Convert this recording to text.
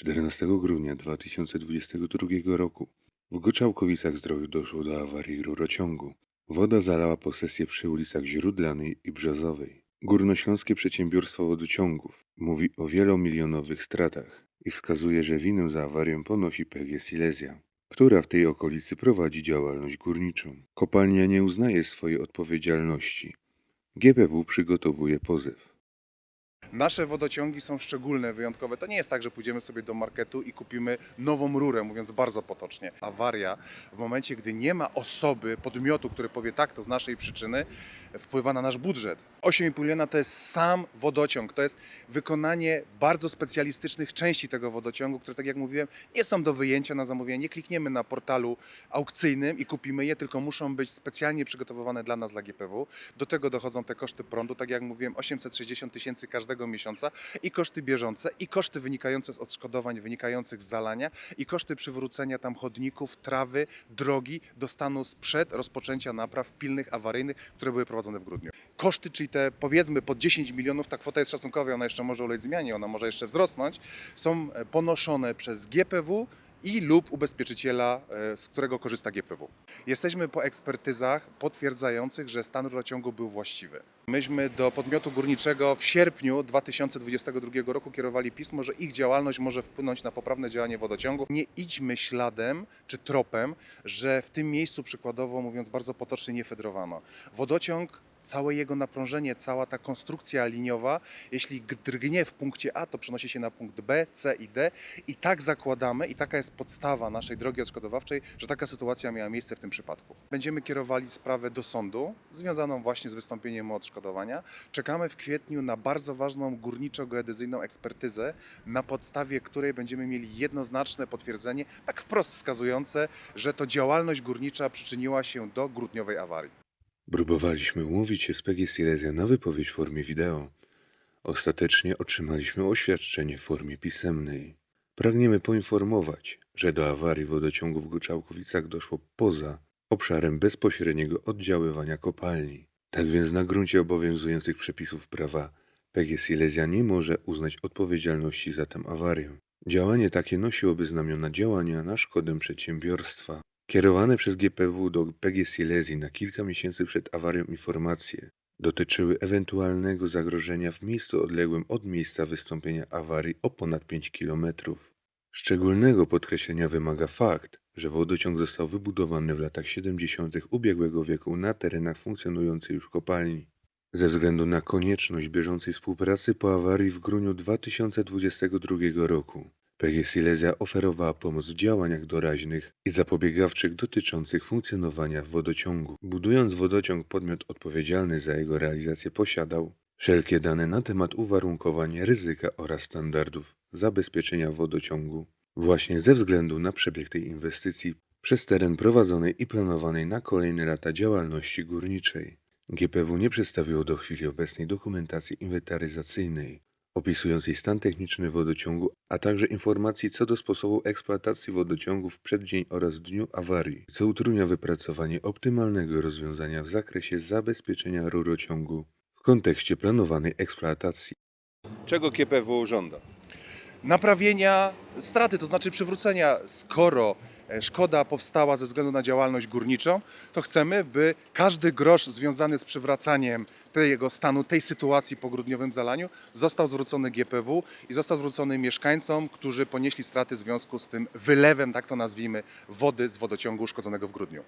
14 grudnia 2022 roku w Goczałkowicach-Zdroju doszło do awarii rurociągu. Woda zalała posesję przy ulicach Źródlanej i Brzozowej. Górnośląskie Przedsiębiorstwo Wodociągów mówi o wielomilionowych stratach i wskazuje, że winę za awarię ponosi PG Silesia, która w tej okolicy prowadzi działalność górniczą. Kopalnia nie uznaje swojej odpowiedzialności. GPW przygotowuje pozew. Nasze wodociągi są szczególne, wyjątkowe. To nie jest tak, że pójdziemy sobie do marketu i kupimy nową rurę, mówiąc bardzo potocznie. Awaria w momencie, gdy nie ma osoby, podmiotu, który powie tak, to z naszej przyczyny, wpływa na nasz budżet. 8,5 miliona to jest sam wodociąg, to jest wykonanie bardzo specjalistycznych części tego wodociągu, które, tak jak mówiłem, nie są do wyjęcia na zamówienie. Nie klikniemy na portalu aukcyjnym i kupimy je, tylko muszą być specjalnie przygotowane dla nas, dla GPW. Do tego dochodzą te koszty prądu, tak jak mówiłem, 860 tysięcy każdego miesiąca i koszty bieżące, i koszty wynikające z odszkodowań wynikających z zalania, i koszty przywrócenia tam chodników, trawy, drogi do stanu sprzed rozpoczęcia napraw pilnych, awaryjnych, które były prowadzone w grudniu. Koszty, czyli te powiedzmy po 10 milionów, ta kwota jest szacunkowa, ona jeszcze może ulec zmianie, ona może jeszcze wzrosnąć, są ponoszone przez GPW i lub ubezpieczyciela, e, z którego korzysta GPW. Jesteśmy po ekspertyzach potwierdzających, że stan rurociągu był właściwy. Myśmy do podmiotu górniczego w sierpniu 2022 roku kierowali pismo, że ich działalność może wpłynąć na poprawne działanie wodociągu. Nie idźmy śladem czy tropem, że w tym miejscu przykładowo, mówiąc bardzo potocznie, nie fedrowano. Wodociąg całe jego naprążenie, cała ta konstrukcja liniowa, jeśli drgnie w punkcie A, to przenosi się na punkt B, C i D. I tak zakładamy, i taka jest podstawa naszej drogi odszkodowawczej, że taka sytuacja miała miejsce w tym przypadku. Będziemy kierowali sprawę do sądu, związaną właśnie z wystąpieniem o odszkodowania. Czekamy w kwietniu na bardzo ważną górniczo-geodezyjną ekspertyzę, na podstawie której będziemy mieli jednoznaczne potwierdzenie, tak wprost wskazujące, że to działalność górnicza przyczyniła się do grudniowej awarii. Próbowaliśmy umówić się z PG Silesia na wypowiedź w formie wideo. Ostatecznie otrzymaliśmy oświadczenie w formie pisemnej. Pragniemy poinformować, że do awarii wodociągu w Goczałkowicach doszło poza obszarem bezpośredniego oddziaływania kopalni. Tak więc na gruncie obowiązujących przepisów prawa PG Silesia nie może uznać odpowiedzialności za tę awarię. Działanie takie nosiłoby znamiona działania na szkodę przedsiębiorstwa. Kierowane przez GPW do PG na kilka miesięcy przed awarią informacje dotyczyły ewentualnego zagrożenia w miejscu odległym od miejsca wystąpienia awarii o ponad 5 km. Szczególnego podkreślenia wymaga fakt, że wodociąg został wybudowany w latach 70. ubiegłego wieku na terenach funkcjonującej już kopalni. Ze względu na konieczność bieżącej współpracy po awarii w grudniu 2022 roku, PG Silesia oferowała pomoc w działaniach doraźnych i zapobiegawczych dotyczących funkcjonowania wodociągu. Budując wodociąg, podmiot odpowiedzialny za jego realizację posiadał wszelkie dane na temat uwarunkowań, ryzyka oraz standardów zabezpieczenia wodociągu. Właśnie ze względu na przebieg tej inwestycji przez teren prowadzonej i planowanej na kolejne lata działalności górniczej. GPW nie przedstawiło do chwili obecnej dokumentacji inwentaryzacyjnej opisującej stan techniczny wodociągu, a także informacji co do sposobu eksploatacji wodociągu w przeddzień oraz dniu awarii, co utrudnia wypracowanie optymalnego rozwiązania w zakresie zabezpieczenia rurociągu w kontekście planowanej eksploatacji. Czego GPW żąda? naprawienia straty, to znaczy przywrócenia. Skoro szkoda powstała ze względu na działalność górniczą, to chcemy, by każdy grosz związany z przywracaniem tego stanu, tej sytuacji po grudniowym zalaniu został zwrócony GPW i został zwrócony mieszkańcom, którzy ponieśli straty w związku z tym wylewem, tak to nazwijmy, wody z wodociągu uszkodzonego w grudniu.